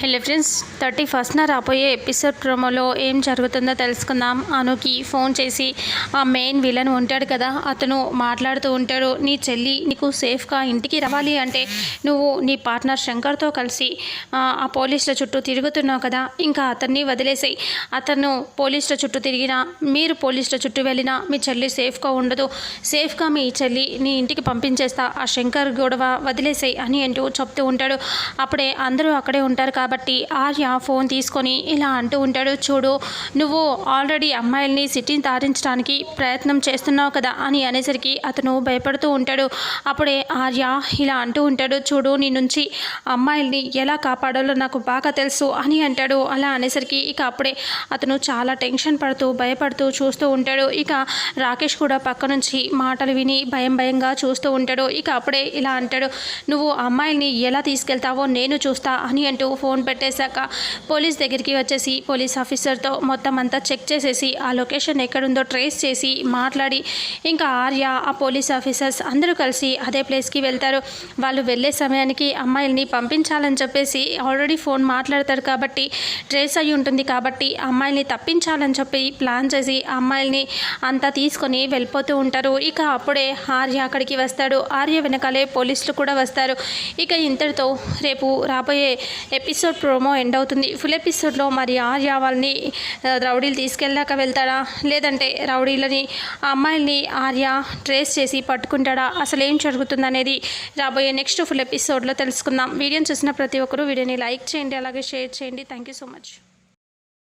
Hello friends thirty ఫస్ట్న రాబోయే episode ప్రోమోలో ఏం జరుగుతుందో తెలుసుకుందాం. అనుకి ఫోన్ చేసి ఆ మెయిన్ విలన్ ఉంటాడు కదా అతను మాట్లాడుతూ ఉంటాడు. నీ చెల్లి నీకు సేఫ్గా ఇంటికి రావాలి అంటే నువ్వు నీ పార్ట్నర్ శంకర్తో కలిసి ఆ, పోలీసుల చుట్టూ తిరుగుతున్నావు కదా ఇంకా అతన్ని వదిలేసాయి. అతను పోలీసుల చుట్టూ తిరిగినా మీరు పోలీసుల చుట్టూ వెళ్ళినా మీ చెల్లి సేఫ్గా ఉండదు. సేఫ్గా మీ చెల్లి నీ ఇంటికి పంపించేస్తా ఆ శంకర్ గొడవ వదిలేసాయి అని అంటూ చెప్తూ ఉంటాడు. అప్పుడే అందరూ అక్కడే ఉంటారు కాబట్టి కాబట్టి ఆర్య ఫోన్ తీసుకొని ఇలా అంటూ ఉంటాడు చూడు నువ్వు ఆల్రెడీ అమ్మాయిల్ని సిటీని తారించడానికి ప్రయత్నం చేస్తున్నావు కదా అని అనేసరికి అతను భయపడుతూ ఉంటాడు. అప్పుడే ఆర్య ఇలా అంటూ ఉంటాడు చూడు నీ నుంచి అమ్మాయిల్ని ఎలా కాపాడాలో నాకు బాగా తెలుసు అని అంటాడు. అలా అనేసరికి ఇక అప్పుడే అతను చాలా టెన్షన్ పడుతూ భయపడుతూ చూస్తూ ఉంటాడు. ఇక రాకేష్ కూడా పక్క నుంచి మాటలు విని భయం భయంగా చూస్తూ ఉంటాడు. ఇక అప్పుడే ఇలా అంటాడు నువ్వు అమ్మాయిల్ని ఎలా తీసుకెళ్తావో నేను చూస్తా అని అంటూ ఫోన్ పెట్టేశాక పోలీస్ దగ్గరికి వచ్చేసి పోలీస్ ఆఫీసర్తో మొత్తం అంతా చెక్ చేసేసి ఆ లొకేషన్ ఎక్కడుందో ట్రేస్ చేసి మాట్లాడి ఇంకా ఆర్య ఆ పోలీస్ ఆఫీసర్స్ అందరూ కలిసి అదే ప్లేస్కి వెళ్తారు. వాళ్ళు వెళ్ళే సమయానికి అమ్మాయిల్ని పంపించాలని చెప్పేసి ఆల్రెడీ ఫోన్ మాట్లాడతారు కాబట్టి ట్రేస్ అయి ఉంటుంది కాబట్టి అమ్మాయిల్ని తప్పించాలని చెప్పి ప్లాన్ చేసి అమ్మాయిల్ని అంతా తీసుకొని వెళ్ళిపోతూ ఉంటారు. ఇక అప్పుడే ఆర్య అక్కడికి వస్తాడు. ఆర్య వెనకాలే పోలీసులు కూడా వస్తారు. ఇక ఇంతటితో రేపు రాబోయే ఎపిసోడ్ ఎపిసోడ్ ప్రోమో ఎండ్ అవుతుంది. ఫుల్ ఎపిసోడ్లో మరి ఆర్య వాళ్ళని రౌడీలు తీసుకెళ్ళాక వెళ్తాడా? లేదంటే రౌడీలని ఆ అమ్మాయిల్ని ఆర్య ట్రేస్ చేసి పట్టుకుంటాడా? అసలు ఏం జరుగుతుందనేది రాబోయే నెక్స్ట్ ఫుల్ ఎపిసోడ్లో తెలుసుకుందాం. వీడియోని చూసిన ప్రతి ఒక్కరూ వీడియోని లైక్ చేయండి అలాగే షేర్ చేయండి. Thank you so much